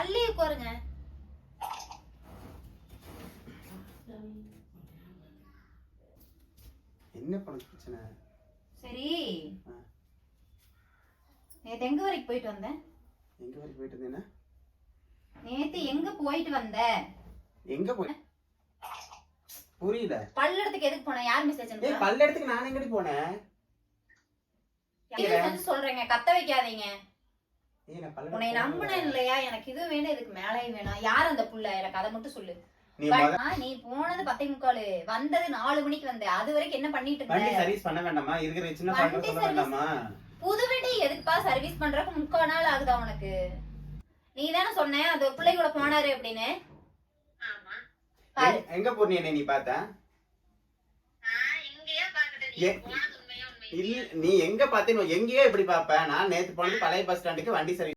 தள்ளி உட்காருங்க என்ன பண்ண பிரச்சனை? சரி. நேத்து எங்க வரைக்கும் போயிட்டு வந்த எங்க வரைக்கும் போயிட்டு இருந்தேன்னா நேத்து எங்க போயிட்டு வந்த? எங்க போய்? புரியல. பல்லடத்துக்கு எதுக்கு போன யார் மெசேஜ் ஏய் அனுப்புறா? பல்ல இடத்துக்கு நான் எங்கடி போனேன்? சொல்றேங்க? கத்த வைக்காதீங்க. உன்னை நம்பினேன் இல்லையா? எனக்கு இது வேணும் இதுக்கு மேலேயும் வேணும். யார் அந்த புள்ள? எனக்கு அதை மட்டும் சொல்லு. நீ போனது பத்தே முக்காலு. வந்தது நாலு மணிக்கு வந்த. அது வரைக்கும் என்ன பண்ணிட்டு இருந்த? சர்வீஸ் பண்ண வேண்டாமா? இருக்கிற சின்ன வண்டி பாட்டு சொல்ல service- வேண்டாமா? புது வண்டி எதுக்குப்பா சர்வீஸ் பண்றதுக்கு முக்கால் நாள் ஆகுதா உனக்கு? நீ தானே சொன்ன அது ஒரு பிள்ளை கூட போனாரு அப்படின்னு. எங்க- எங்க போனீ என்ன நீ பார்த்த? இல்ல நீ எங்க பாத்தீங்க எங்கேயோ இப்படி பாப்ப. நான் நேத்து போனது பழைய பஸ் ஸ்டாண்டுக்கு வண்டி சரி